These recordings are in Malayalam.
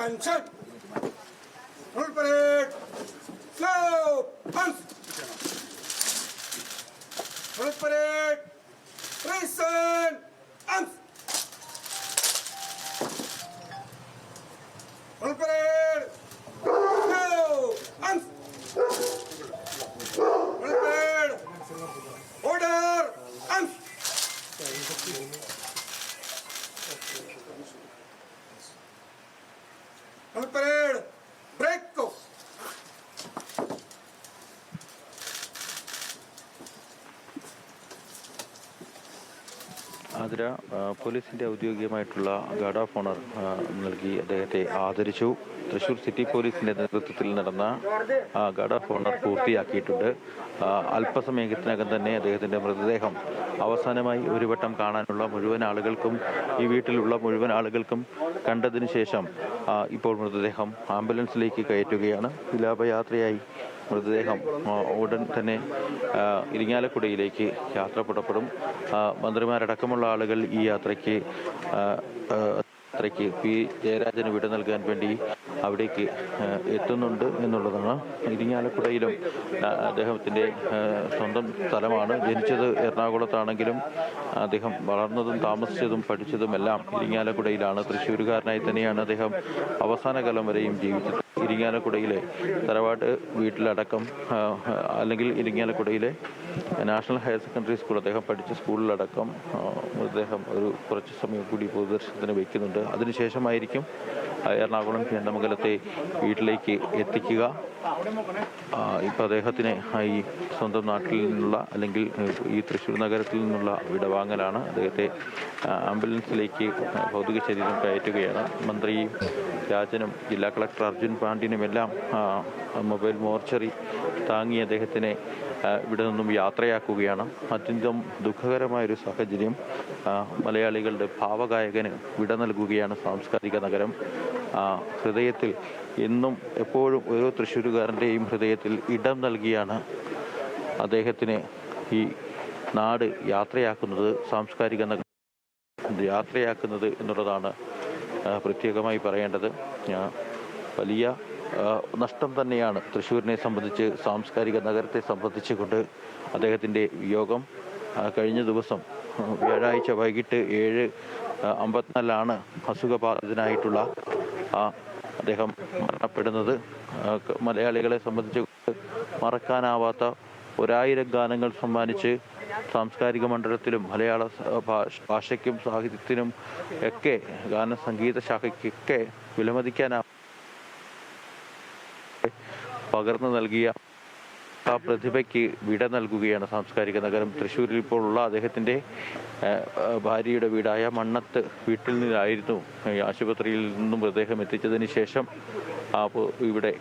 Attention! Full parade! Slow! Punch! Full parade! Athira പോലീസിന്റെ ഔദ്യോഗികമായിട്ടുള്ള ഗാർഡ് ഓഫ് ഓണർ നൽകി അദ്ദേഹത്തെ ആദരിച്ചു. തൃശൂർ സിറ്റി പോലീസിന്റെ നേതൃത്വത്തിൽ നടന്ന ഗാർഡ് ഓഫ് ഓണർ പൂർത്തിയാക്കിയിട്ടുണ്ട്. അല്പസമയത്തിനകം തന്നെ അദ്ദേഹത്തിന്റെ മൃതദേഹം അവസാനമായി ഒരു വട്ടം കാണാനുള്ള മുഴുവൻ ആളുകൾക്കും ഈ വീട്ടിലുള്ള മുഴുവൻ ആളുകൾക്കും കണ്ടതിന് ശേഷം ഇപ്പോൾ മൃതദേഹം ആംബുലൻസിലേക്ക് കയറ്റുകയാണ്. വിലാപയാത്രയായി മൃതദേഹം ഉടൻ തന്നെ ഇരിങ്ങാലക്കുടയിലേക്ക് യാത്ര പുറപ്പെടും. മന്ത്രിമാരടക്കമുള്ള ആളുകൾ ഈ യാത്രയ്ക്ക് യാത്രയ്ക്ക് പി. ജയരാജന് വിട നൽകാൻ വേണ്ടി അവിടേക്ക് എത്തുന്നുണ്ട് എന്നുള്ളതാണ് ഇരിങ്ങാലക്കുടയിലും അദ്ദേഹത്തിന്റെ സ്വന്തം സ്ഥലമാണ്. ജനിച്ചത് എറണാകുളത്താണെങ്കിലും അദ്ദേഹം വളർന്നതും താമസിച്ചതും പഠിച്ചതും എല്ലാം ഇരിങ്ങാലക്കുടയിലാണ്. തൃശ്ശൂരുകാരനായി തന്നെയാണ് അദ്ദേഹം അവസാന കാലം വരെയും ജീവിച്ചത് ഇരിങ്ങാലക്കുടയിലെ തറവാട്ട് വീട്ടിലടക്കം അല്ലെങ്കിൽ ഇരിങ്ങാലക്കുടയിലെ നാഷണൽ ഹയർ സെക്കൻഡറി സ്കൂൾ അദ്ദേഹം പഠിച്ച സ്കൂളിലടക്കം അദ്ദേഹം ഒരു കുറച്ച് സമയം കൂടി പൊതുദർശനത്തിന് വയ്ക്കുന്നുണ്ട്. അതിനുശേഷമായിരിക്കും എറണാകുളം കേന്ദ്രമംഗലത്തെ വീട്ടിലേക്ക് എത്തിക്കുക. ഇപ്പം അദ്ദേഹത്തിന് ഈ സ്വന്തം നാട്ടിൽ നിന്നുള്ള അല്ലെങ്കിൽ ഈ തൃശ്ശൂർ നഗരത്തിൽ നിന്നുള്ള വിടവാങ്ങലാണ് അദ്ദേഹത്തെ ആംബുലൻസിലേക്ക് ഭൗതിക ശരീരം കയറ്റുകയാണ്. മന്ത്രിയും രാജനും ജില്ലാ കളക്ടർ അർജുൻ പാണ്ഡ്യനുമെല്ലാം മൊബൈൽ മോർച്ചറി താങ്ങി അദ്ദേഹത്തിനെ ഇവിടെ നിന്നും യാത്രയാക്കുകയാണ്. അത്യന്തം ദുഃഖകരമായൊരു സാഹചര്യം മലയാളികളുടെ ഭാവഗായകന് വിട നൽകുകയാണ് സാംസ്കാരിക നഗരം. ഹൃദയത്തിൽ എന്നും എപ്പോഴും ഓരോ തൃശ്ശൂരുകാരന്റെയും ഹൃദയത്തിൽ ഇടം നൽകിയാണ് അദ്ദേഹത്തിന് ഈ നാട് യാത്രയാക്കുന്നത് സാംസ്കാരിക നഗരം യാത്രയാക്കുന്നത് എന്നുള്ളതാണ് പ്രത്യേകമായി പറയേണ്ടത്. വലിയ നഷ്ടം തന്നെയാണ് തൃശ്ശൂരിനെ സംബന്ധിച്ച് സാംസ്കാരിക നഗരത്തെ സംബന്ധിച്ചുകൊണ്ട് അദ്ദേഹത്തിന്റെ വിയോഗം. കഴിഞ്ഞ ദിവസം വ്യാഴാഴ്ച വൈകിട്ട് ഏഴ് അമ്പത്തിനാലാണ് അസുഖബാധിതനായിട്ടുള്ള അദ്ദേഹം മരണപ്പെടുന്നത്. മലയാളികളെ സംബന്ധിച്ച് മറക്കാനാവാത്ത ഒരായിരം ഗാനങ്ങൾ സമ്മാനിച്ച് സാംസ്കാരിക മണ്ഡലത്തിലും മലയാള ഭാഷയ്ക്കും സാഹിത്യത്തിനും ഒക്കെ ഗാന സംഗീത ശാഖയ്ക്കൊക്കെ വിലമതിക്കാനാ പകർന്നു നൽകിയ ആ പ്രതിഭയ്ക്ക് വിട നൽകുകയാണ് സാംസ്കാരിക നഗരം. തൃശ്ശൂരിൽ ഇപ്പോൾ ഉള്ള അദ്ദേഹത്തിന്റെ ഭാര്യയുടെ വീടായ മണ്ണത്ത് വീട്ടിൽ നിന്നായിരുന്നു. ആശുപത്രിയിൽ നിന്നും മൃതദേഹം എത്തിച്ചതിന് ശേഷം ആ ഇവിടെ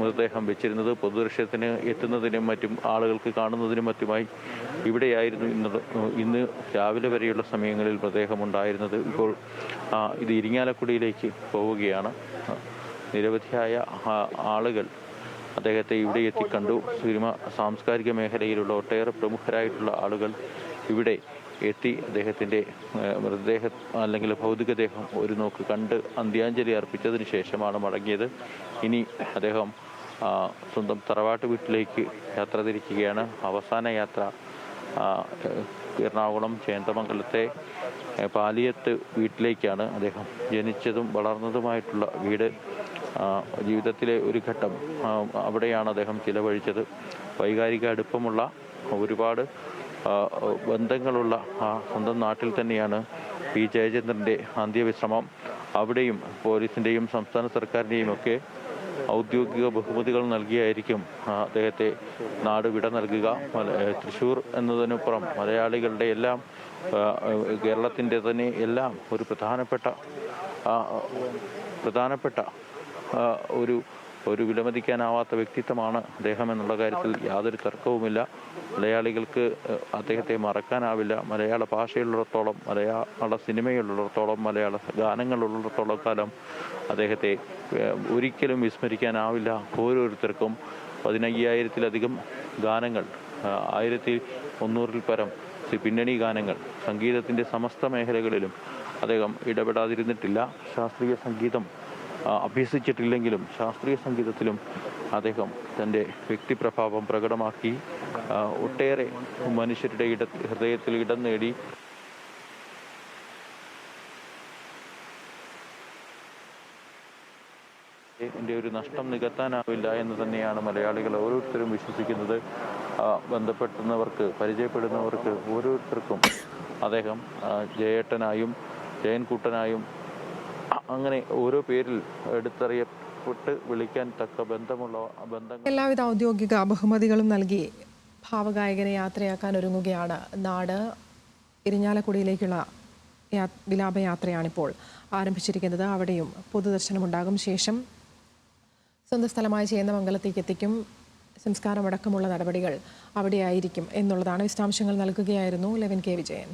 മൃതദേഹം വെച്ചിരുന്നത് പൊതുദർശനത്തിന് എത്തുന്നതിനും മറ്റും ആളുകൾക്ക് കാണുന്നതിനും മറ്റുമായി ഇവിടെയായിരുന്നു ഇന്ന് ഇന്ന് രാവിലെ വരെയുള്ള സമയങ്ങളിൽ മൃതദേഹം ഉണ്ടായിരുന്നത് ഇപ്പോൾ ഇത് ഇരിങ്ങാലക്കുടിയിലേക്ക് പോവുകയാണ്. നിരവധിയായ ആളുകൾ അദ്ദേഹത്തെ ഇവിടെ എത്തി കണ്ടു സിനിമ സാംസ്കാരിക മേഖലയിലുള്ള ഒട്ടേറെ പ്രമുഖരായിട്ടുള്ള ആളുകൾ ഇവിടെ എത്തി അദ്ദേഹത്തിന്റെ മൃതദേഹം അല്ലെങ്കിൽ ഭൗതികദേഹം ഒരു നോക്ക് കണ്ട് അന്ത്യാഞ്ജലി അർപ്പിച്ചതിന് ശേഷമാണ് മടങ്ങിയത്. ഇനി അദ്ദേഹം സ്വന്തം തറവാട്ട് വീട്ടിലേക്ക് യാത്ര തിരിക്കുകയാണ്. അവസാന യാത്ര എറണാകുളം ചേന്ദമംഗലത്തെ പാലിയത്ത് വീട്ടിലേക്കാണ് അദ്ദേഹം ജനിച്ചതും വളർന്നതുമായിട്ടുള്ള വീട്. ജീവിതത്തിലെ ഒരു ഘട്ടം. അവിടെയാണ് അദ്ദേഹം ചിലവഴിച്ചത്. വൈകാരിക അടുപ്പമുള്ള ഒരുപാട് ബന്ധങ്ങളുള്ള ആ സ്വന്തം നാട്ടിൽ തന്നെയാണ് പി ജയചന്ദ്രന്റെ അന്ത്യവിശ്രമം. അവിടെയും പോലീസിന്റെയും സംസ്ഥാന സർക്കാരിന്റെയും ഒക്കെ ഔദ്യോഗിക ബഹുമതികൾ നൽകിയായിരിക്കും അദ്ദേഹത്തെ നാട് വിട നൽകുക. തൃശ്ശൂർ എന്നതിനപ്പുറം മലയാളികളുടെ എല്ലാം കേരളത്തിന്റെ തന്നെ എല്ലാം ഒരു പ്രധാനപ്പെട്ട പ്രധാനപ്പെട്ട ഒരു ഒരു വിലമതിക്കാനാവാത്ത വ്യക്തിത്വമാണ് അദ്ദേഹം എന്നുള്ള കാര്യത്തിൽ യാതൊരു തർക്കവുമില്ല. മലയാളികൾക്ക് അദ്ദേഹത്തെ മറക്കാനാവില്ല. മലയാള ഭാഷയുള്ളിടത്തോളം മലയാള സിനിമയുള്ളിടത്തോളം മലയാള ഗാനങ്ങളുള്ളിടത്തോളം കാലം അദ്ദേഹത്തെ ഒരിക്കലും വിസ്മരിക്കാനാവില്ല. ഓരോരുത്തർക്കും പതിനയ്യായിരത്തിലധികം ഗാനങ്ങൾ ആയിരത്തി മുന്നൂറിൽ പരം പിന്നണി ഗാനങ്ങൾ സംഗീതത്തിന്റെ സമസ്ത മേഖലകളിലും അദ്ദേഹം ഇടപെടാതിരുന്നിട്ടില്ല. ശാസ്ത്രീയ സംഗീതം അഭ്യസിച്ചിട്ടില്ലെങ്കിലും ശാസ്ത്രീയ സംഗീതത്തിലും അദ്ദേഹം തന്റെ വ്യക്തിപ്രഭാവം പ്രകടമാക്കി. ഒട്ടേറെ മനുഷ്യരുടെ ഇട ഹൃദയത്തിൽ ഇടം നേടി. എന്റെ ഒരു നഷ്ടം നികത്താനാവില്ല എന്ന് തന്നെയാണ് മലയാളികൾ ഓരോരുത്തരും വിശ്വസിക്കുന്നത്. ബന്ധപ്പെടുന്നവർക്ക് പരിചയപ്പെടുന്നവർക്ക് ഓരോരുത്തർക്കും അദ്ദേഹം ജയേട്ടനായും ജയൻകുട്ടനായും അങ്ങനെ ഓരോ പേരിൽ എടുത്തറിയപ്പെട്ട് വിളിക്കാൻ തക്ക ബന്ധമുള്ള ബന്ധങ്ങൾ എല്ലാവിധ ഔദ്യോഗിക ബഹുമതികളും നൽകി ഭാവഗായകനെ യാത്രയാക്കാൻ ഒരുങ്ങുകയാണ് നാട്. ഇരിഞ്ഞാലക്കുടിയിലേക്കുള്ള വിലാപയാത്രയാണിപ്പോൾ ആരംഭിച്ചിരിക്കുന്നത്. അവിടെയും പൊതുദർശനമുണ്ടാകും. ശേഷം സ്വന്തം സ്ഥലമായ ചേന്നമംഗലത്തേക്ക് എത്തിക്കും. സംസ്കാരമടക്കമുള്ള നടപടികൾ അവിടെയായിരിക്കും എന്നുള്ളതാണ് വിശദാംശങ്ങൾ നൽകുകയായിരുന്നു ലെവൻ കെ. വിജയൻ.